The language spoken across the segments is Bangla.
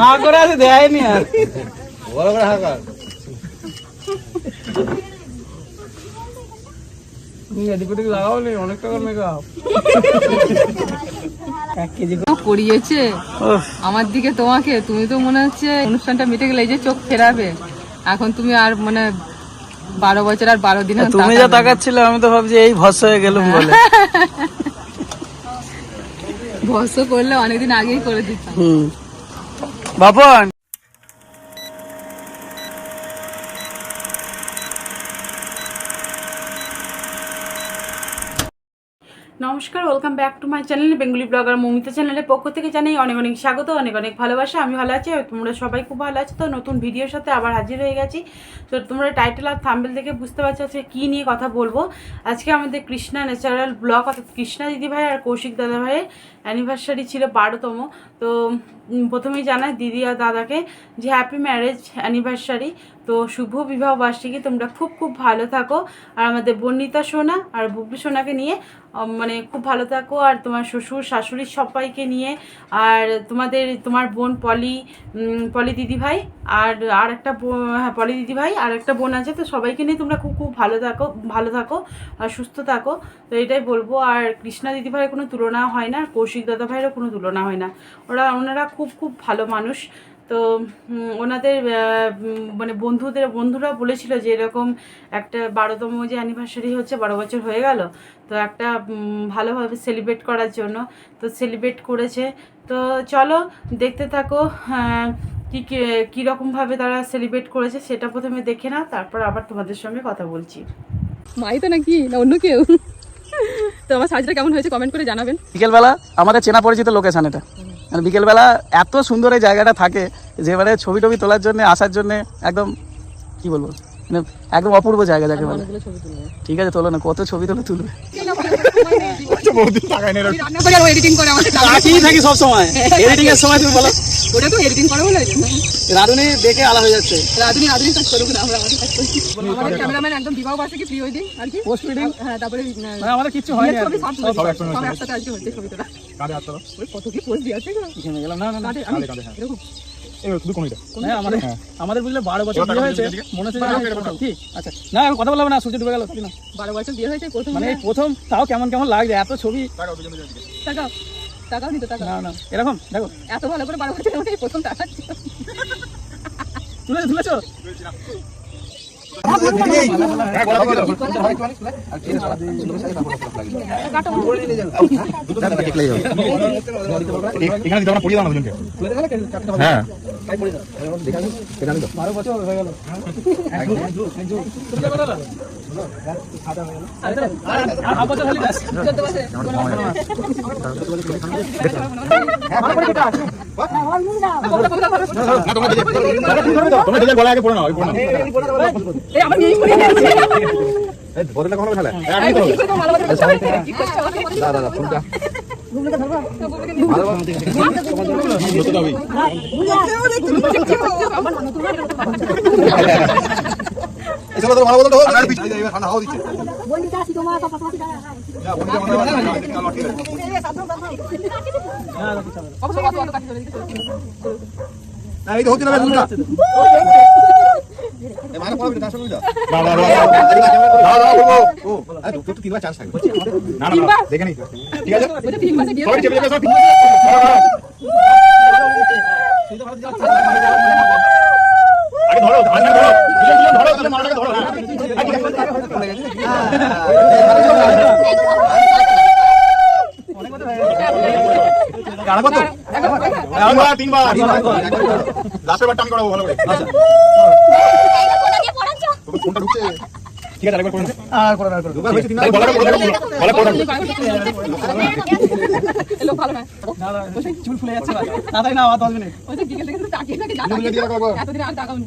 হা করে আছে দেয়নি আর। বড় করে আমার দিকে তোমাকে তুমি তো মনে হচ্ছে অনুষ্ঠানটা মিটে গেলে এই যে চোখ ফেরাবে। এখন তুমি আর মানে বারো বছর আর বারো দিন আর তুমি যা তাকাচ্ছিলে আমি তো ভাবছি এই ভস্য হয়ে গেলুম বলে। ভস্য করলে অনেকদিন আগেই করে দিতাম। বাপন! নমস্কার welcome back to my channel Bengali blogger Mamita চ্যানেলের পক্ষ থেকে জানাই অনেক অনেক স্বাগত, অনেক অনেক ভালোবাসা। আমি ভালো আছি তোমরা সবাই খুব ভালো আছো। তো নতুন ভিডিওর সাথে আবার হাজির হয়ে গেছি। তো তোমরা টাইটেল আর থাম্বেল দেখে বুঝতে পারছ আজকে কী নিয়ে কথা বলব। আজকে আমাদের কৃষ্ণা ন্যাচারাল ব্লগ অর্থাৎ কৃষ্ণা দিদিভাই আর কৌশিক দাদাভাইয়ের অ্যানিভার্সারি ছিল বারোতম। তো প্রথমেই জানাই দিদি আর দাদাকে যে হ্যাপি ম্যারেজ অ্যানিভার্সারি তো শুভ বিবাহ বার্ষিকী, তোমরা খুব খুব ভালো থাকো। আর আমাদের বর্ণিতা সোনা আর বুবলি সোনাকে নিয়ে মানে খুব ভালো থাকো। আর তোমার শ্বশুর, শাশুড়ি সবাইকে নিয়ে, আর তোমাদের, তোমার বোন পলি পলি দিদিভাই, আর আর একটা হ্যাঁ পলি দিদিভাই, আর একটা বোন আছে, তো সবাইকে নিয়ে তোমরা খুব খুব ভালো থাকো ভালো থাকো, আর সুস্থ থাকো। তো এটাই বলব, আর কৃষ্ণা দিদিভাইয়ের কোনো তুলনা হয় না, আর কৌশিক দাদা ভাইয়েরও কোনো তুলনা হয় না। ওরা, ওনারা খুব খুব ভালো মানুষ। তো ওনাদের মানে বন্ধুদের বন্ধুরা বলেছিল যে এরকম একটা বারোতম যে অ্যানিভার্সারি হচ্ছে বারো বছর হয়ে গেল। তো একটা ভালোভাবে সেলিব্রেট করার জন্য তো সেলিব্রেট করেছে। তো চলো দেখতে থাকো কী কি কি- কীরকমভাবে তারা সেলিব্রেট করেছে সেটা প্রথমে দেখে না তারপর আবার তোমাদের সঙ্গে কথা বলছি। মাই তো নাকি না অন্য কেউ? তো আমার সাজটা কেমন হয়েছে কমেন্ট করে জানাবেন। বিকেলবেলা আমাদের চেনা পরিচিত লোকেশন এটা। মানে বিকেলবেলা এত সুন্দর এই জায়গাটা থাকে যে এবারে ছবি টবি তোলার জন্য আসার জন্য একদম কি বলব মানে একদম অপূর্ব জায়গা যাকে বলে। ঠিক আছে তোলো না কত ছবি তোলে তুলবে? থাকি সব সময় এডিটিং এর সময় তুমি বলো। ওটা তো এডিটিং করে বলে রাধুনি দেখে আলাদা হয়ে যাচ্ছে। রাধুনি রাধুনি কাজ করুক না আমরা আমাদের কাজ করছি আমাদের ক্যামেরাম্যান একদম বিবাহ বার্ষিকী প্রি ওয়েডিং আর কি। পোস্ট ফিডিং হ্যাঁ তারপরে মানে আমাদের। সব একসাথে আজকে হচ্ছে ছবি তোলা। ওই কত কি পোস্ট দিয়ে আছে। গেলাম। না না না। কাঁধে, আমি এরকম। হ্যাঁ, আমাদের আমাদের বুঝলে বারো বছর বিয়ে হয়েছে। মনে হচ্ছে কি? আচ্ছা। না এখন কথা বললাম না সূর্য ডুবে গেল না? বারো বছর বিয়ে হয়েছে প্রথম মানে প্রথম তাও কেমন কেমন লাগছে? এত ছবি। টাকাও টাকাও নিত টাকা না না। এরকম? দেখো। এত ভালো করে বারো বছর প্রথম টাকা তুলেছো তুলেছো? এখানে দিতে আমরা পড়িয়ে দাও না দুজনকে। হ্যাঁ। বারো বছর হয়ে গেল না গলা আগে পড়ে এই বদলটা কখন আমাকে দাদা হবে এই তো মনে হয় হচ্ছে না ধরো ধরো ধরো। মালটাকে ধরো তিনবার। তিনবার। লাস্টের বারটা আমি করাবো ভালো করে। তোর ঢুকছে ঠিক আছে আরেকবার করে আর করো আর করো দুবার হয়েছে তিনবার গলাটা করে রাখো গলা লোক ভালো নয় না, না, চুল ফুলে যাচ্ছে না। তাড়াতাড়ি মিনিট ওই তো তাকিয়ে থাকে। এতদিন আর তাকাওনি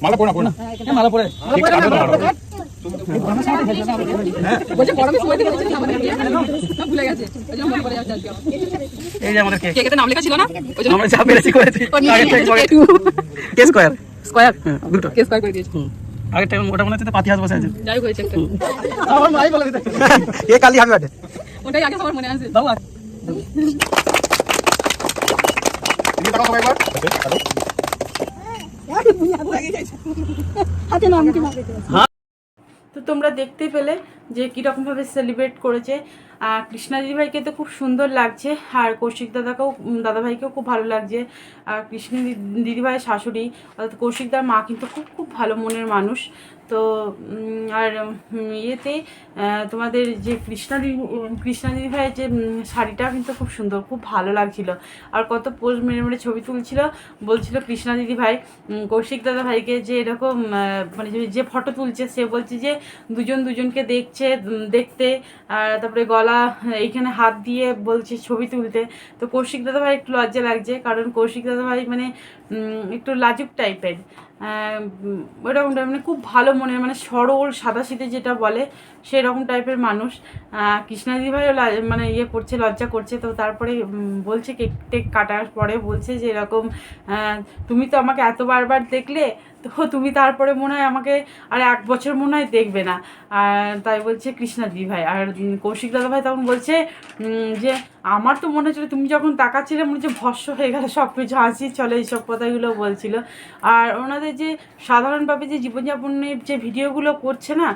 মালা পড়ে মালা মনে পড়ে। এই যে আমাদের কেকেতে নাম লেখা ছিল না? ওই জন্য আমরা যা পেরেছি করেছি। কে স্কোয়ার স্কোয়ার হ্যাঁ দুটো। কে স্কোয়ার করে দিয়েছে। আগের টাইম ওটা মনে হচ্ছে পাতি হাত বসে আছে। যাই হয়েছে একটা। আমার মাই বলে দিতে। এ কালি হ্যাপি বার্থডে ওটাই আগে সবার মনে আছে। বাবা এদিকে তাকাও সবাই একবার। তো তোমরা দেখতে পেলে যে কীরকমভাবে সেলিব্রেট করেছে। কৃষ্ণা দিদিভাইকে তো খুব সুন্দর লাগছে, আর কৌশিক দাদাকেও দাদাভাইকেও খুব ভালো লাগছে। আর কৃষ্ণ দিদিভাইয়ের শাশুড়ি, অর্থাৎ কৌশিকদার মা কিন্তু খুব খুব ভালো মনের মানুষ। তো আর ইয়েতে তোমাদের যে কৃষ্ণা দিদি কৃষ্ণা দিদিভাইয়ের যে শাড়িটা কিন্তু খুব সুন্দর, খুব ভালো লাগছিল। আর কত পোস্ট মেরে মেরে ছবি তুলছিল, বলছিল কৃষ্ণা দিদি ভাই কৌশিক দাদা ভাইকে যে এরকম মানে যে ফটো তুলছে, সে বলছে যে, দুজন দুজনকে দেখছে দেখতে, আর তারপরে গলা এইখানে হাত দিয়ে বলছে ছবি তুলতে। তো কৌশিক দাদা ভাই একটু লজ্জা লাগছে কারণ কৌশিক দাদা ভাই মানে একটু লাজুক টাইপের। ওইরকম টাইপ মানে খুব ভালো মনের মানে সরল সাদাসিধে যেটা বলে সেরকম টাইপের মানুষ। আহ, কৃষ্ণা দিদি ভাইও মানে ইয়ে করছে লজ্জা করছে। তো তারপরে বলছে কেক টেক কাটার পরে বলছে যে এরকম তুমি তো আমাকে এত বারবার দেখলে তো তুমি তারপরে মনে হয় আমাকে আর এক বছর মনে হয় দেখবে না। আর তাই বলছে কৃষ্ণা দিদি ভাই। আর কৌশিক দাদা ভাই তখন বলছে যে আমার তো মনে হচ্ছিল, তুমি যখন তাকাচ্ছিলে, মনে হচ্ছে ভস্য হয়ে গেল সব কিছু হাসি চলে এইসব কথাগুলো বলছিল। আর ওনাদের যে সাধারণভাবে যে জীবনযাপনের যে ভিডিওগুলো করছে না,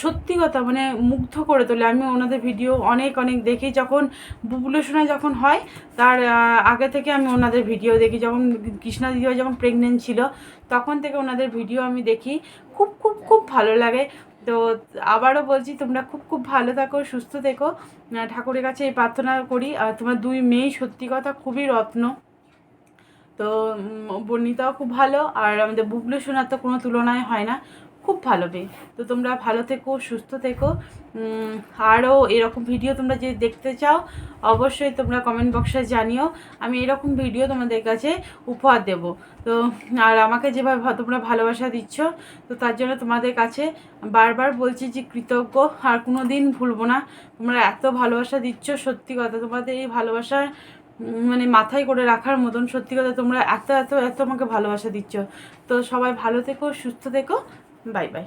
সত্যি কথা মানে মুগ্ধ করে তোলে। আমি ওনাদের ভিডিও অনেক অনেক দেখি, যখন বুবুলো শোনা যখন হয়, তার আগে থেকে আমি ওনাদের ভিডিও দেখি, যখন কৃষ্ণা দিদিও যখন প্রেগনেন্ট ছিল, তখন থেকে ওনাদের ভিডিও আমি দেখি। খুব খুব খুব ভালো লাগে। তো আবারও বলছি, তোমরা খুব খুব ভালো থাকো, সুস্থ থেকো। ঠাকুরের কাছে এই প্রার্থনা করি, আর তোমার দুই মেয়ে সত্যি কথা খুবই রত্ন। তো বর্ণিতাও খুব ভালো, আর আমাদের বুবলু সোনার তো কোনো তুলনায় হয় না। খুব ভালো মেয়ে। তো তোমরা ভালো থেকো, সুস্থ থেকো। আরও এরকম ভিডিও তোমরা যদি দেখতে চাও, অবশ্যই তোমরা কমেন্ট বক্সে জানিও। আমি এরকম ভিডিও তোমাদের কাছে উপহার দেব। তো, আর আমাকে যেভাবে তোমরা ভালোবাসা দিচ্ছ, তো তার জন্য তোমাদের কাছে বারবার বলছি যে কৃতজ্ঞ। আর কোনো দিন ভুলবো না। তোমরা এত ভালোবাসা দিচ্ছ, সত্যি কথা। তোমাদের এই ভালোবাসা মানে মাথায় করে রাখার মতন সত্যি কথা তোমরা এত এত এত আমাকে ভালোবাসা দিচ্ছ। তো সবাই ভালো থেকো, সুস্থ থেকো। Bye bye